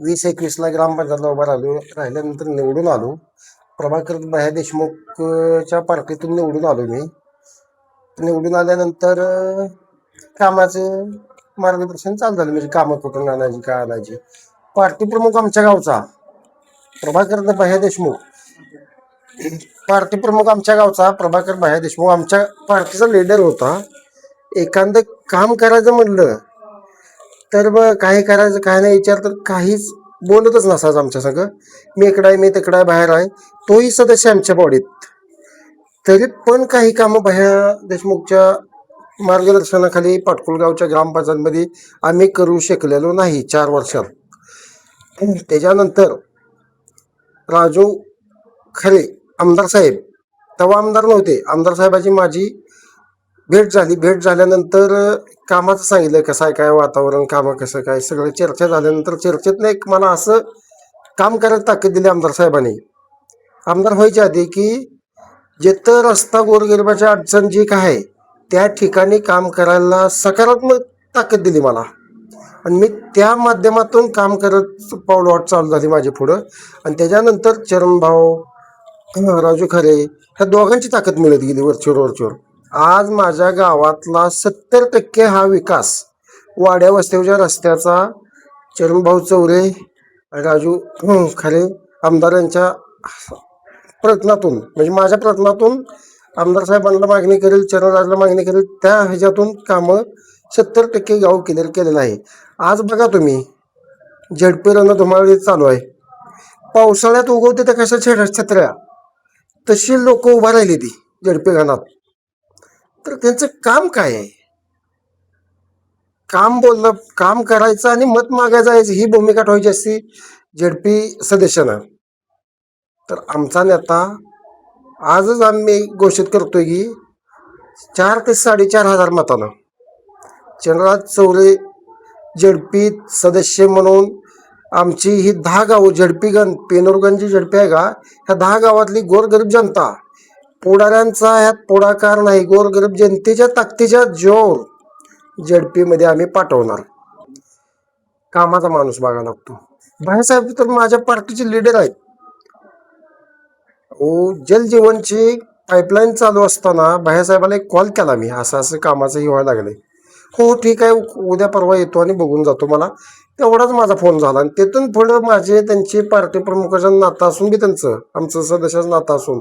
वीस एकवीसला ग्रामपंचायतला उभा राहिलो राहिल्यानंतर निवडून आलो. प्रभाकर भया देशमुखच्या पार्टीतून निवडून आलो मी. निवडून आल्यानंतर कामाचं मार्गदर्शन चालू झालं. म्हणजे कामं कुठून आणायची काय आणायची. पार्टी प्रमुख आमच्या गावचा प्रभाकर भया देशमुख. पार्टी प्रमुख आमच्या गावचा प्रभाकर भया देशमुख आमच्या पार्टीचा लीडर होता. एखादं काम करायचं म्हणलं तर मग काय करायचं काय नाही विचार तर काहीच बोलतच नसायचं आमच्या संग. मी इकडं आहे मी तिकडं आहे बाहेर आहे. तोही सदस्य आमच्या बॉडीत. तरी पण काही कामं बाह्या देशमुखच्या मार्गदर्शनाखाली पाटकुलगावच्या ग्रामपंचायतमध्ये आम्ही करू शकलेलो नाही चार वर्षात. त्याच्यानंतर राजू खरे आमदार साहेब. तेव्हा आमदार नव्हते. आमदार साहेबाची माझी भेट झाली. भेट झाल्यानंतर कामाचं सांगितलं कसं आहे काय वातावरण कामं कसं काय सगळं चर्चा झाल्यानंतर चर्चेतनं एक मला असं काम करायला ताकद दिली आमदार साहेबांनी. आमदार व्हायच्या आधी की जिथं रस्ता गोरगरिबाच्या अडचण जी काय आहे त्या ठिकाणी काम करायला सकारात्मक ताकद दिली मला. आणि मी त्या माध्यमातून काम करत पावलवाट चालू झाली माझी पुढं. आणि त्याच्यानंतर चरणभाऊ राजू खरे ह्या दोघांची ताकद मिळत गेली वरचीवर वरचीवर. आज माझ्या गावातला सत्तर टक्के हा विकास वाड्या वस्त्याच्या रस्त्याचा चरणभाऊ चौरे राजू खरे आमदारांच्या प्रयत्नातून म्हणजे माझ्या प्रयत्नातून आमदार साहेबांना मागणी करेल चरणराजला मागणी करेल त्या ह्याच्यातून कामं सत्तर टक्के गाव क्लिअर केलेलं आहे. आज बघा तुम्ही झडपी रणधुमाळी चालू आहे. पावसाळ्यात उगवते त्या कशा छेड छत्र्या तशी लोक उभा राहिली ती झडपी घाणात तर त्यांचं काम काय आहे? काम बोललं काम करायचं आणि मत मागायचं जायचं ही भूमिका ठेवायची असती झडपी सदस्यानं. तर आमचा नेता आजच आम्ही घोषित करतोय की चार ते साडेचार हजार मतानं चंद्रराज चौरे झडपी सदस्य म्हणून आमची ही दहा गावं झडपी गण पेनोरगंज झडपी आहे का? ह्या दहा गावातली गोरगरीब जनता पुढाऱ्यांचा ह्यात पुढाकार नाही. गोरगरीब जनतेच्या ताकदीच्या जोर झडपीमध्ये आम्ही पाठवणार. कामाचा माणूस बघायला लागतो भाईसाहेब तर माझ्या पार्टीचे लीडर आहेत. ओ जलजीवनची पाईपलाईन चालू असताना भाईसाहेबाला एक कॉल केला मी. असं असं कामाचं हे व्हायला लागलंय. हो ठीक आहे. उद्या परवा येतो आणि बघून जातो मला. तेवढाच माझा फोन झाला आणि तिथून पुढं माझे त्यांचे पार्टी प्रमुखाचं नातं असून बी त्यांचं आमचं सदस्याचं नातं असून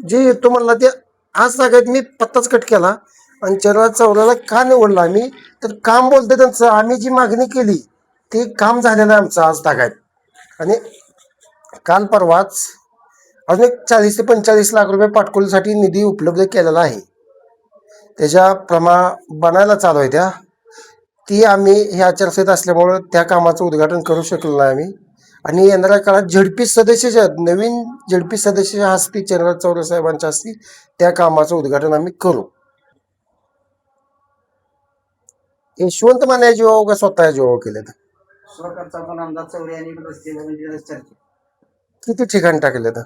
जे येतो म्हणला ते आज सगळ्यात मी पत्ताच कट केला. आणि चरण चौऱ्याला का निवडला आम्ही? तर काम बोलते त्यांचं. आम्ही जी मागणी केली ते काम झालेलं आहे आमचं आज तागायत आणि काल परवाच अजून एक चाळीस ते पंचेचाळीस लाख रुपये पाठकोलीसाठी निधी उपलब्ध केलेला आहे. त्याच्या प्रमा बनायला चालू आहे त्या. ती आम्ही हे आचारसंहिता असल्यामुळं त्या कामाचं उद्घाटन करू शकलो नाही आम्ही. आणि येणाऱ्या काळात झडपी सदस्य जे आहेत नवीन झडपी सदस्य हस्ती चंद्रराज चौरे साहेबांच्या हस्ती त्या कामाचं उद्घाटन आम्ही करू. यशवंत माने जीवावर का स्वतः जीवावर केले म्हणजे किती ठिकाणी टाकले तर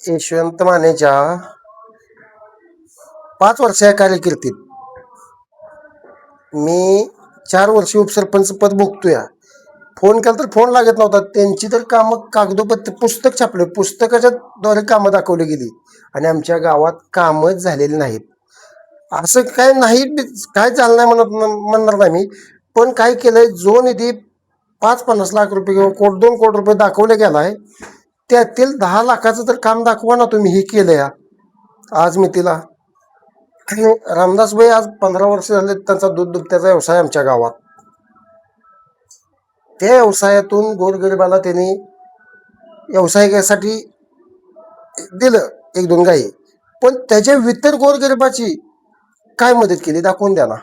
यशवंत मानेच्या पाच वर्षाच्या कारकिर्दीत मी चार वर्ष उपसरपंच पद भोगतोय. फोन केला तर फोन लागत नव्हता. त्यांची तर कामं कागदोपत्र पुस्तक छापले. पुस्तकाच्या द्वारे कामं दाखवली गेली. आणि आमच्या गावात कामच झालेली नाहीत. असं काय नाही काय झालं नाही म्हणत म्हणणार नाही मी. पण काय केलंय जो निधी पाच पन्नास लाख रुपये किंवा कोट दोन कोटी रुपये दाखवले आहे त्यातील दहा लाखाचं तर काम दाखवा ना तुम्ही. हे केलं या आज मी तिला आणि रामदासभाई आज पंधरा वर्ष झाले त्यांचा दूध दुभत्याचा व्यवसाय आमच्या गावात. त्या व्यवसायातून गोरगरिबाला त्यांनी व्यावसायिकासाठी दिलं एक दोन गाई. पण त्याच्या वितर गोरगरिबाची काय मदत केली दाखवून द्या ना.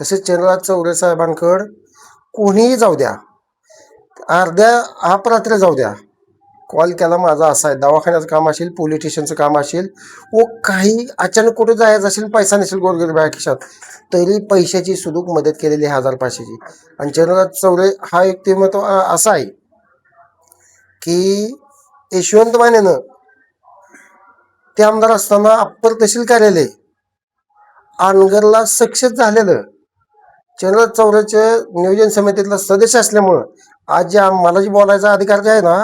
तसेच चंद्रराज चौरे साहेबांकड कोणीही जाऊ द्या. अर्ध्या अपरात्री जाऊ द्या. कॉल केला माझा असा आहे दवाखान्याचं काम असेल पोलीस स्टेशनचं काम असेल व काही अचानक कुठे जायचं असेल पैसा नसेल गोरगरीब खिशात तरी पैशाची सुदूक मदत केलेली आहे हजार पाचशेची. आणि चंद्रराज चौरे हा एक ते असा आहे की यशवंत मानेनं ते आमदार असताना अप्पर तहसील कार्यालय आनगरला सक्सेस झालेलं. चंद्रराज चौऱ्याच्या नियोजन समितीतला सदस्य असल्यामुळं आज जे मला जे बोलायचा अधिकार जे आहे ना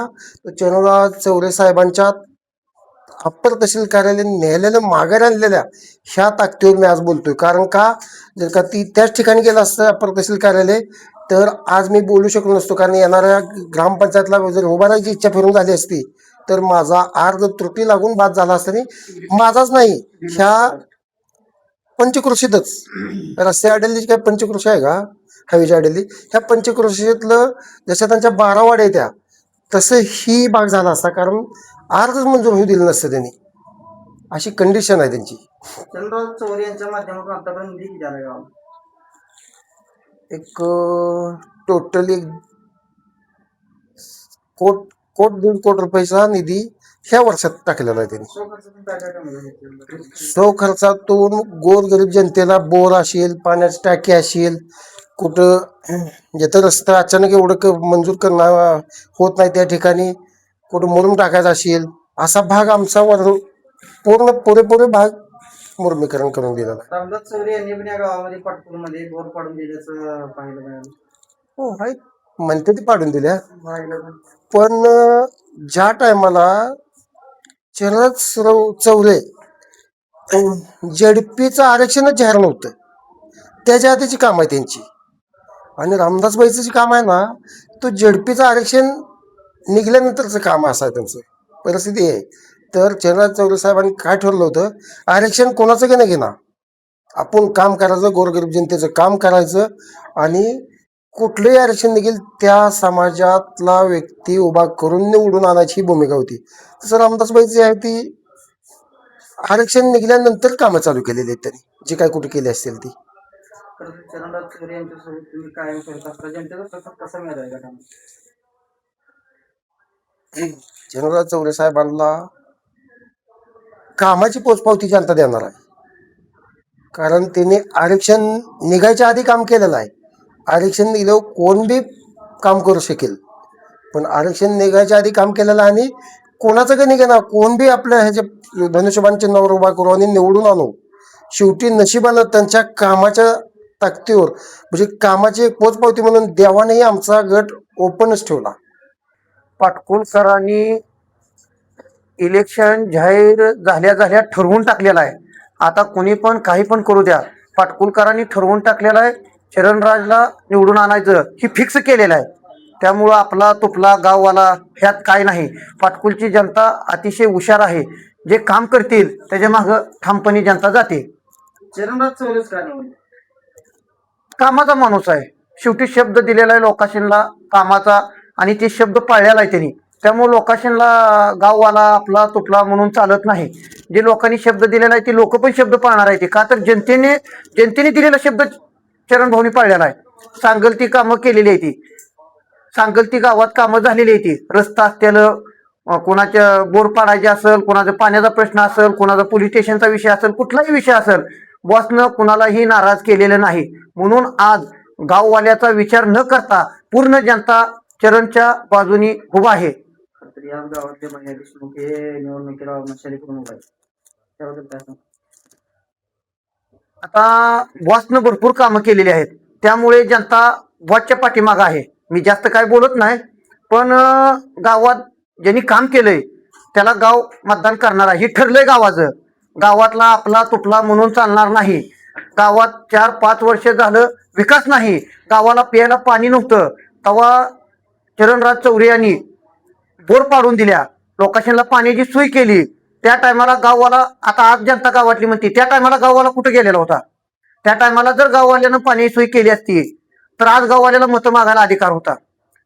तो चंद्रराज चौरे साहेबांच्या अप्पर तहसील कार्यालय नेलेल्या माघारी आणलेल्या ह्या ताकदीवर मी आज बोलतोय. कारण का? जर का ती त्याच ठिकाणी गेलं असतं अप्पर तहसील कार्यालय तर आज मी बोलू शकलो नसतो. कारण येणाऱ्या ग्रामपंचायतला जर उभा राहायची इच्छा फिरून झाली असती तर माझा अर्ध त्रुटी लागून बाद झाला असता माझाच नाही. ह्या पंचकृषीतच रस्ते अडेली काय पंचकृषी आहे का? हवेच्या अडेली ह्या पंचकृषीतलं जशा त्यांच्या बारा वाड्या त्या तसं ही भाग झाला असता. कारण अर्जच मंजूर होऊ दिलं नसतं त्यांनी. अशी कंडिशन आहे त्यांची. चंद्रराज चौरे यांच्या माध्यमातून आतापर्यंत निधी किती आला गावाला. एक टोटली कोट कोट दीड कोट रुपयाचा निधी ह्या वर्षात टाकलेला आहे त्यांनी. सो खर्चातून गोरगरीब जनतेला बोर असेल पाण्याची टाकी असेल कुठं जिथं रस्ता अचानक एवढं क मंजूर करणं होत नाही त्या ठिकाणी कुठं मुरुम टाकायचा असेल असा भाग आमचा वर पूर्ण पुरेपुरे भाग मुरमीकरण करून दिलेला आहे. रामदास चौरे यांनी पण या गावामध्ये पाटपूरमध्ये बोर पाडून दिल्याचं पाहायला मिळालं. हो आहेत. म्हणते ती पाडून दिल्या. पण. ज्या टायमाला चरद चौरे जेडपीचं आरक्षणच जाहीर नव्हतं. त्याच्या आधीची काम आहे त्यांची. आणि रामदासबाईचं जे काम आहे ना तो जेडपीचं आरक्षण निघाल्यानंतरचं काम असं आहे त्यांचं. परिस्थिती आहे. तर चरणाज चौरे साहेबांनी काय ठरलं होतं? आरक्षण कोणाचं घेणं घेणार? आपण काम करायचं गोरगरीब जनतेचं काम करायचं आणि कुठलंही आरक्षण निघेल त्या समाजातला व्यक्ती उभा करून निवडून आणायची भूमिका होती. तसं रामदासबाई जी आहे ती आरक्षण निघाल्यानंतर कामं चालू केलेली आहेत त्यांनी. जी काय कुठे केली असतील ती. जनरल चौरे साहेबांना कामाची पोचपावती जनता देणार आहे. कारण त्यांनी आरक्षण निघायच्या आधी काम केलेलं आहे. आरक्षण दिलं कोण बी काम करू शकेल. पण आरक्षण निघायच्या आधी काम केलेलं आहे आणि कोणाचं का निघेना? कोण बी आपल्या ह्याच्या धनुष्यबाण चिन्हावर उभा करू आणि निवडून आणू. शेवटी नशिबानं त्यांच्या कामाच्या ताकदीवर. म्हणजे कामाची एक पोचपावती म्हणून देवानेही आमचा गट ओपनच ठेवला. पाटकुलकरांनी इलेक्शन जाहीर झाल्या झाल्या ठरवून टाकलेलं आहे. आता कोणी पण काही पण करू द्या. पाटकुलकरांनी ठरवून टाकलेलं आहे. चरणराजला निवडून आणायचं ही फिक्स केलेलं आहे. त्यामुळं आपला तुपला गाववाला ह्यात काय नाही. पाटकुलची जनता अतिशय हुशार आहे. जे काम करतील त्याच्या मागं ठामपणे जनता जाते. चरणदास चौरेच का निवडले कामाचा माणूस आहे. शेवटी शब्द दिलेला आहे लोकाशीनला कामाचा आणि ते शब्द पाळलेला आहे त्यांनी. त्यामुळे लोकाशीनला गाववाला आपला तुपला म्हणून चालत नाही. जे लोकांनी शब्द दिलेला आहे ते लोक पण शब्द पाळणार आहे ते. का तर जनतेने जनतेने दिलेला शब्द चरण भाऊनी पाळलेला आहे. सांगल ती कामं केलेली आहे ती. सांगल ती गावात कामं झालेली आहे ती. रस्ता असलेलं कोणाच्या बोर पाडायचे असेल कोणाचा पाण्याचा प्रश्न असेल कोणाचा पोलीस स्टेशनचा विषय असेल कुठलाही विषय असेल बॉसनं कुणालाही नाराज केलेलं नाही. म्हणून आज गाववाल्याचा विचार न करता पूर्ण जनता चरणच्या बाजूनी उभा आहे. निवडणुकीला मशाली करून उभा आहे त्याबद्दल काय सांगता? आता बॉसनं भरपूर कामं केलेली आहेत. त्यामुळे जनता बॉसच्या पाठीमागं आहे. मी जास्त काय बोलत नाही पण गावात ज्यांनी काम केलंय त्याला गाव मतदान करणार आहे. हे ठरलंय गावाचं. गावातला आपला तुटला म्हणून चालणार नाही. गावात चार पाच वर्ष झालं विकास नाही. गावाला प्यायला पाणी नव्हतं. तेव्हा चरणराज चौरे यांनी बोर पाडून दिल्या. लोकांना पाण्याची सोय केली. त्या टायमाला गाववाला आता आज जनता गावातली म्हणते त्या टायमाला गाववाला कुठे गेलेला होता? त्या टायमाला जर गाववाल्यानं पाणी सोय केली असती तर आज गाववाल्याला मतं मागायला अधिकार होता.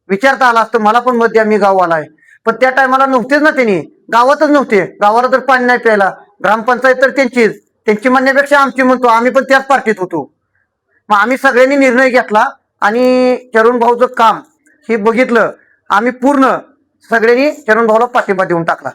विचारता आला असतं मला पण मत द्या मी गाववाला आहे. पण त्या टायमाला नव्हतेच ना त्यांनी. गावातच नव्हते. गावाला तर पाणी नाही प्यायला ग्रामपंचायत तर त्यांचीच. त्यांची म्हणण्यापेक्षा आमची म्हणतो आम्ही पण त्याच पार्टीत होतो. मग आम्ही सगळ्यांनी निर्णय घेतला आणि चरुण भाऊचं काम हे बघितलं आम्ही पूर्ण सगळ्यांनी चरुण भाऊला पाठिंबा देऊन टाकला.